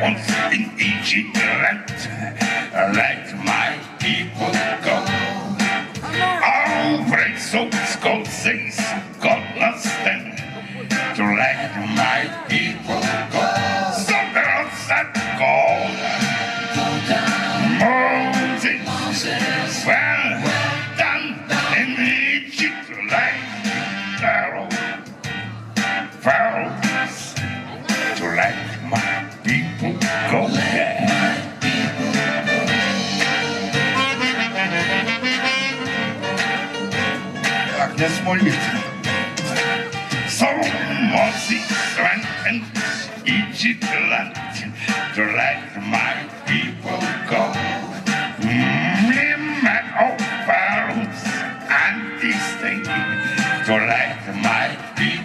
once in Egypt, right? Like she delights mm, to let my people go. Mlim and old barrels and these things to let my people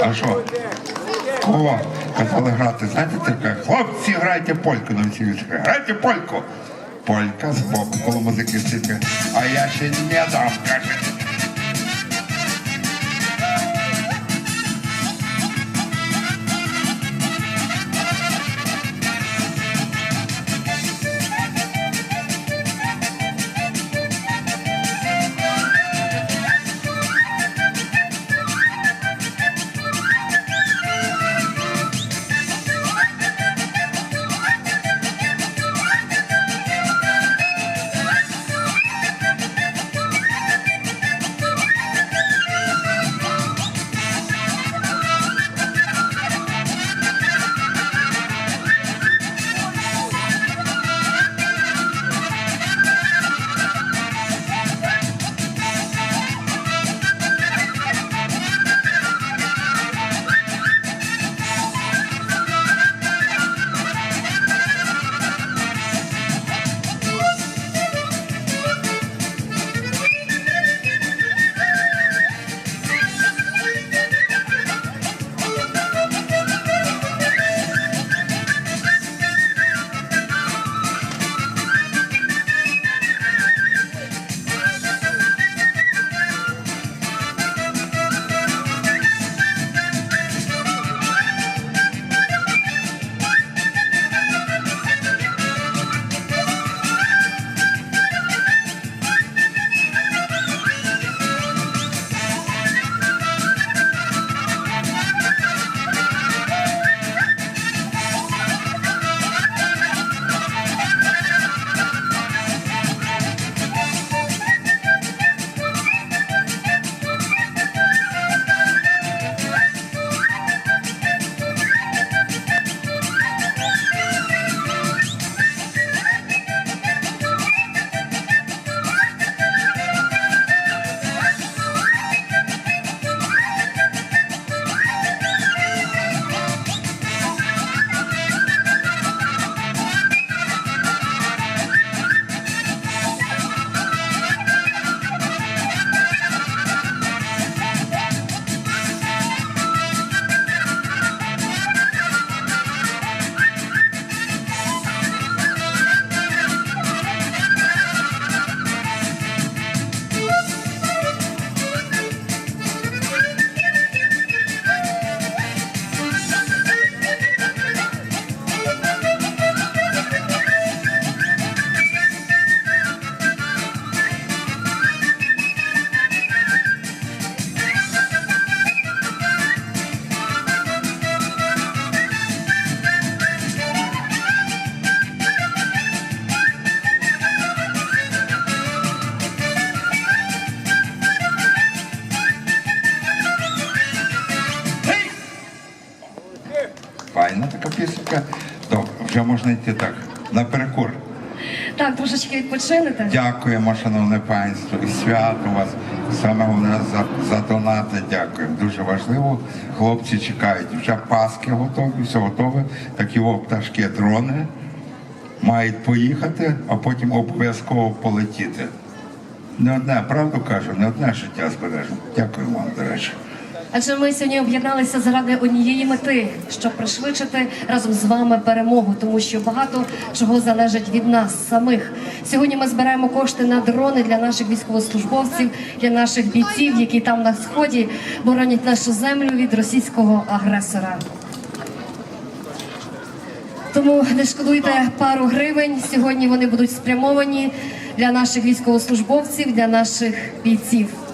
А що? О, казали грати, знаєте, таке, хлопці, грайте польку на всі грайте польку. Полька з боку коло музики сидить, а я ще не дам каже. Йти так, наперекур. Так, трошечки відпочинете. Дякуємо, шановне панство, і свято вас. Саме головне за, за донати дякуємо. Дуже важливо. Хлопці чекають. Вже паски готові, все готове. Такі о, пташки, дрони мають поїхати, а потім обов'язково полетіти. Не одне, правду кажу, не одне життя збережемо. Дякуємо вам, до речі. Адже ми сьогодні об'єдналися заради однієї мети, щоб пришвидшити разом з вами перемогу, тому що багато чого залежить від нас самих. Сьогодні ми збираємо кошти на дрони для наших військовослужбовців, для наших бійців, які там на сході боронять нашу землю від російського агресора. Тому не шкодуйте пару гривень. Сьогодні вони будуть спрямовані для наших військовослужбовців, для наших бійців.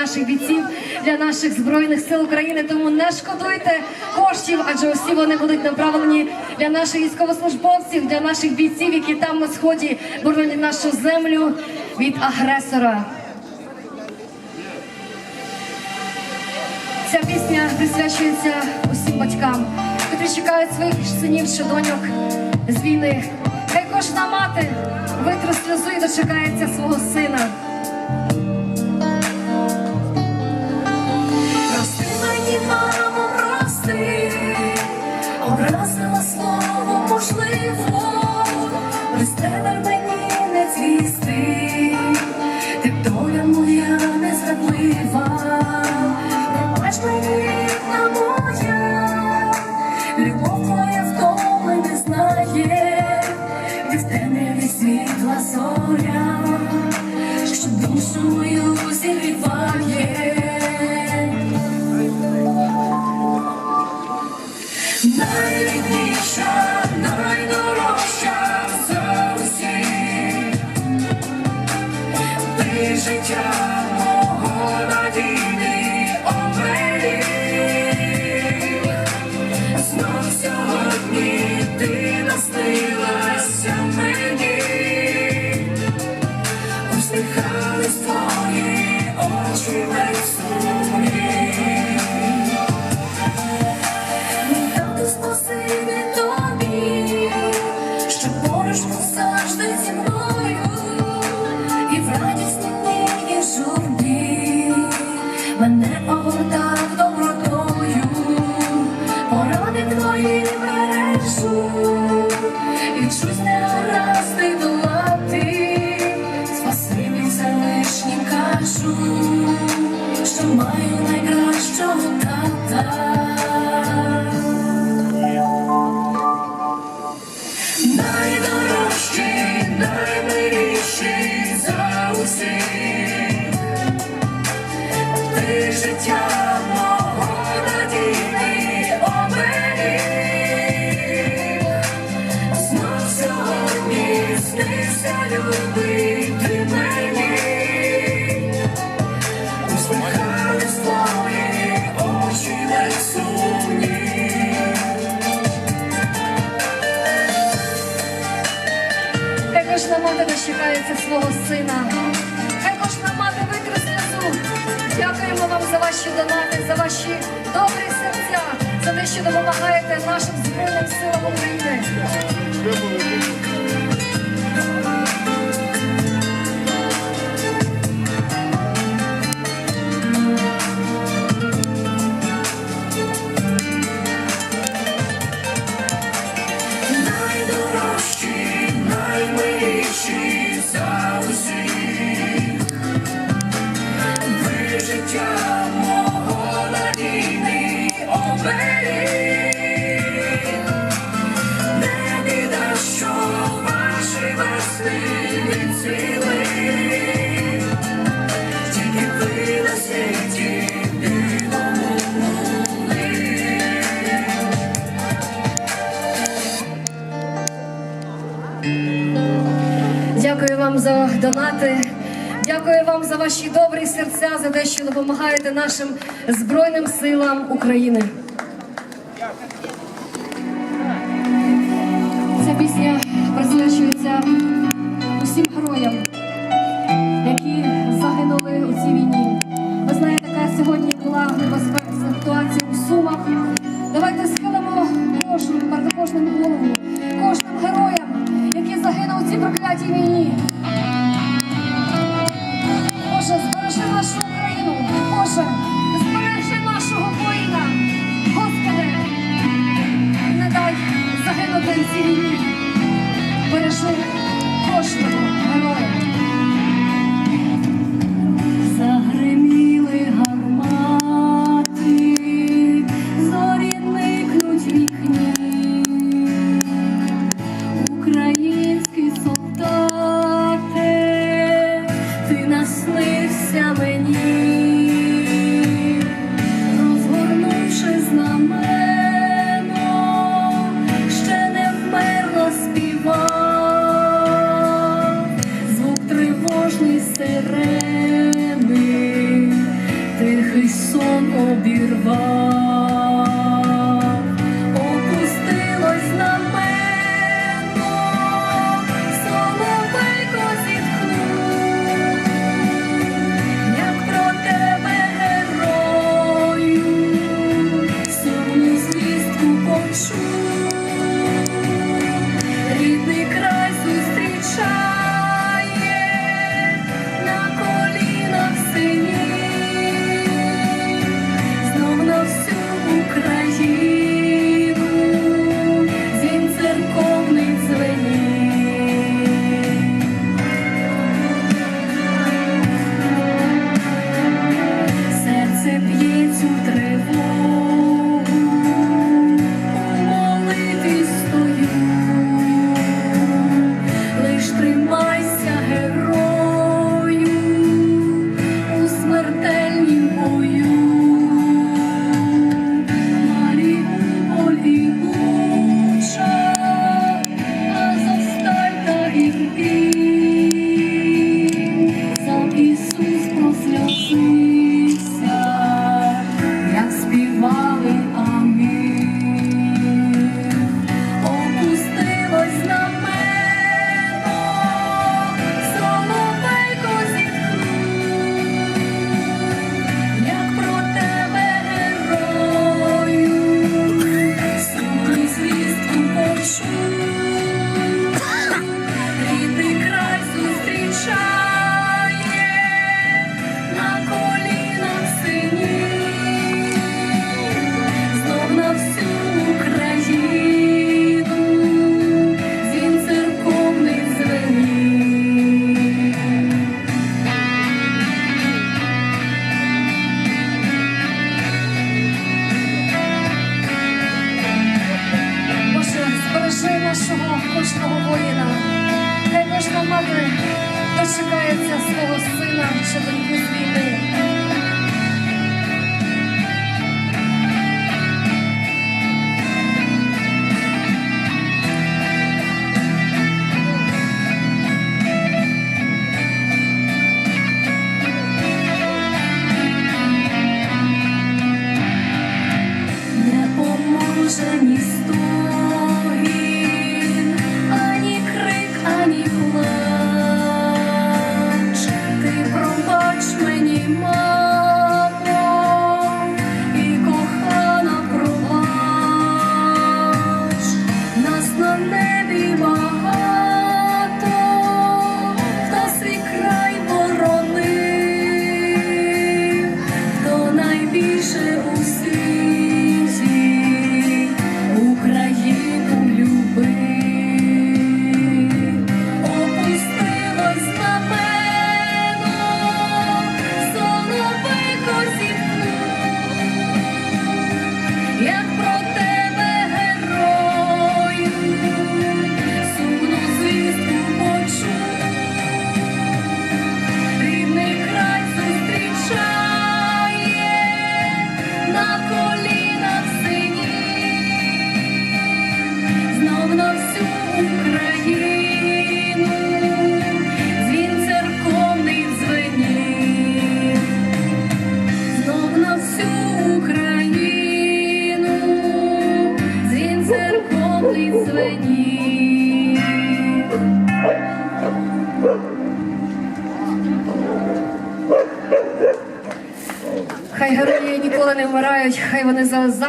Наших бійців, для наших збройних сил України. Тому не шкодуйте коштів, адже усі вони будуть направлені для наших військовослужбовців, для наших бійців, які там на сході боронять нашу землю від агресора. Ця пісня присвячується усім батькам, які чекають своїх синів чи доньок з війни. Хай кожна мати витре сльозу і дочекається свого сина. Можливо, без тебе мені не цвісти, ти доля моя незрадлива, пробач мені, на моя, ти love. Свого сина. Хай кожна мати витре сльозу. Дякуємо вам за ваші донати, за ваші добрі серця, за те, що допомагаєте нашим збройним силам України. Нашим Збройним силам України. Ця пісня присвячується усім героям, які загинули у цій війні. Ви знаєте, яка сьогодні була небезпечна ситуація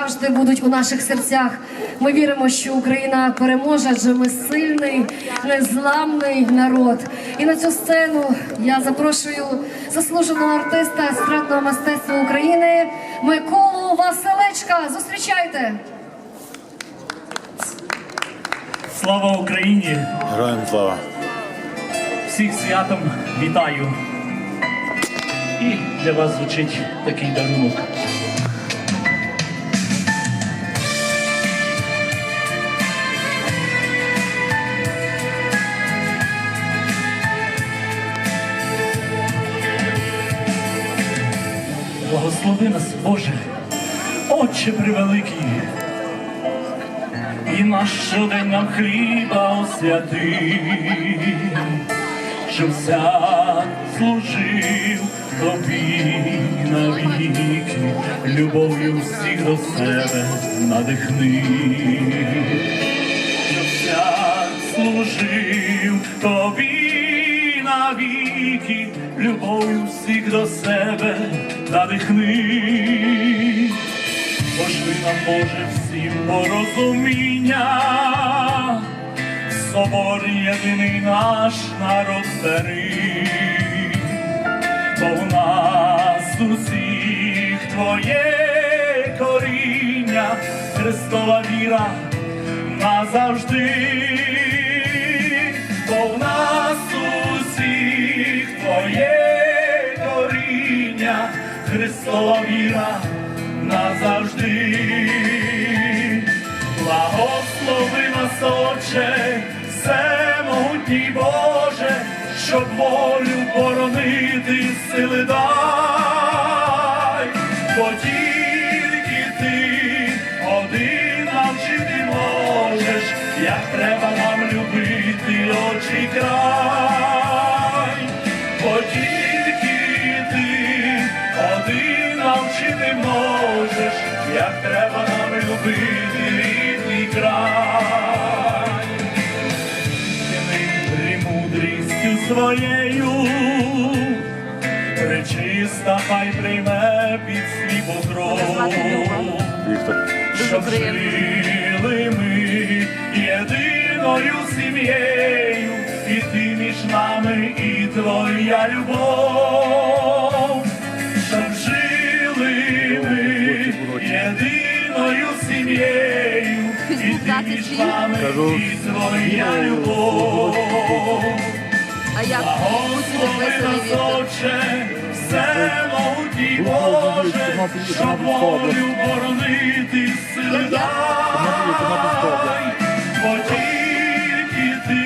завжди будуть у наших серцях. Ми віримо, що Україна переможе, адже ми сильний, незламний народ. І на цю сцену я запрошую заслуженого артиста естрадного мистецтва України Миколу Василечка. Зустрічайте! Слава Україні! Героям слава! Всіх святом вітаю! І для вас звучить такий дарунок. благослови нас, Боже, Отче превеликий, і наш щодень нам хліба освяти, щоб вся служив тобі навіки, любов'ю всіх до себе надихни, щоб вся служив тобі навіки, любов'ю всіх до себе надихни. Пошли нам, Боже, всім порозуміння, собор єдиний наш народ старий, бо в нас усіх Твоє коріння, Христова віра назавжди, бо в нас Христова віра назавжди. Благослови нас, Отче, всемогутній Боже, щоб волю боронити сили дай, бо тільки ти один навчити можеш, як треба нам любити очі край, один навчити можеш, як треба нам любити рідний край. Ти мудрістю своєю, пречиста хай прийме під свій покров, щоб жили ми єдиною сім'єю, і ти між нами, і твоя любов, любов. А як нас, Отче, всемогутній Боже, щоб волю боронити сили дай, бо тільки ти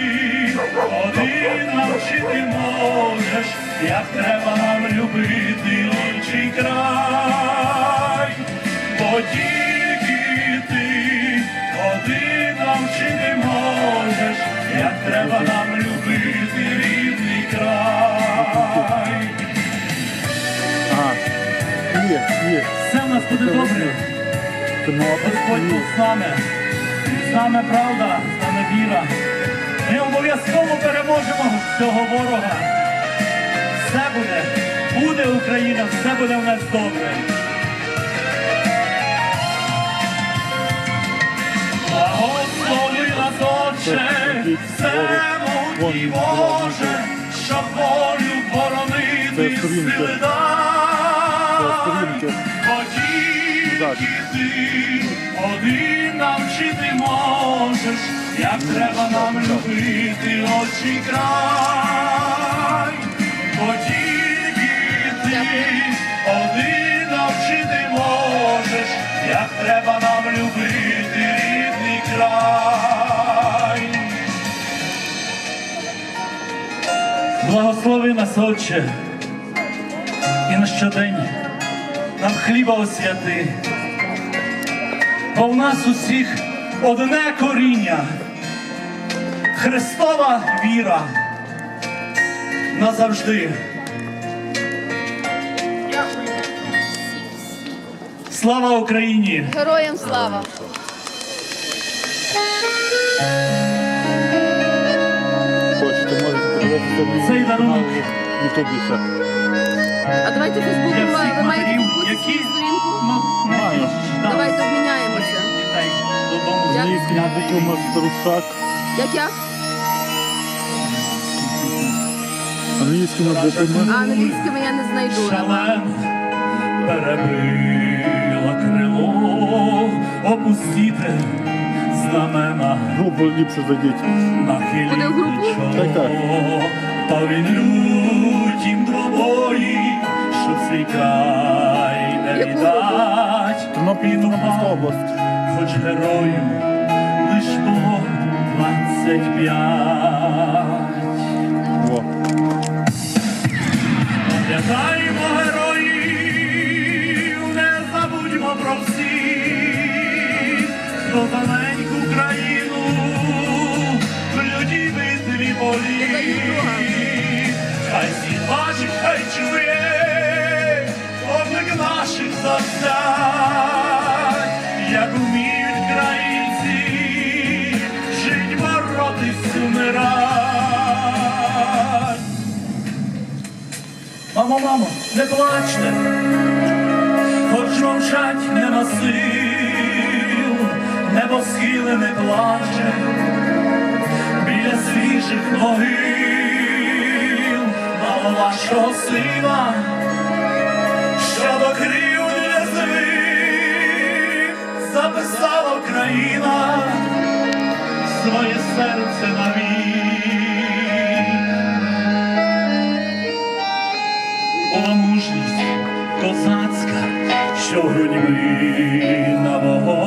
один навчити можеш, як треба нам любити інший край, бо тільки треба нам любити рідний край. Ага. Є, є. Все в нас буде добре. Господь був з нами. З нами правда, з нами віра. Ми обов'язково переможемо цього ворога. Все буде, буде Україна, все буде в нас добре. Благослови нас, Отче, всемогутній Боже, щоб волю боронити сили дай. тільки ти один навчити можеш, як треба нам любити очі край. Бо тільки ти один навчити можеш, як треба нам любити Благослови нас, Отче, і на щодень нам хліба освяти, бо в нас усіх одне коріння, Христова віра назавжди. Слава Україні! Героям слава! Цей дарунок Ютубі ще. А давайте для ви маєте Фейсбуці сторінку. ну, Маю. Давайте обміняємося. дітей додому Як? Як? Англійськими буквами. Англійськими я не знайду. Шален перебила крило, опустіте Групу ліпше зайдіть. Буде в групу? Так, так. Та він лютім двобої, що свій край не віддать. Тернопіль, Тернопільська область. хоч герою лиш було двадцять п'ять. Во. Пам'ятаємо героїв, не забудьмо про всіх, хто за неньку Хай світ бачить, хай чує, облик наших завдань, як жить боротись умирать. Мамо, мамо, не плачте, хоч мовчать не насил, небо схили не плаче свіжих могил, мало вашого сина, що до крів не звик, записала Україна своє серце навік. Була мужність козацька, що грудьми на.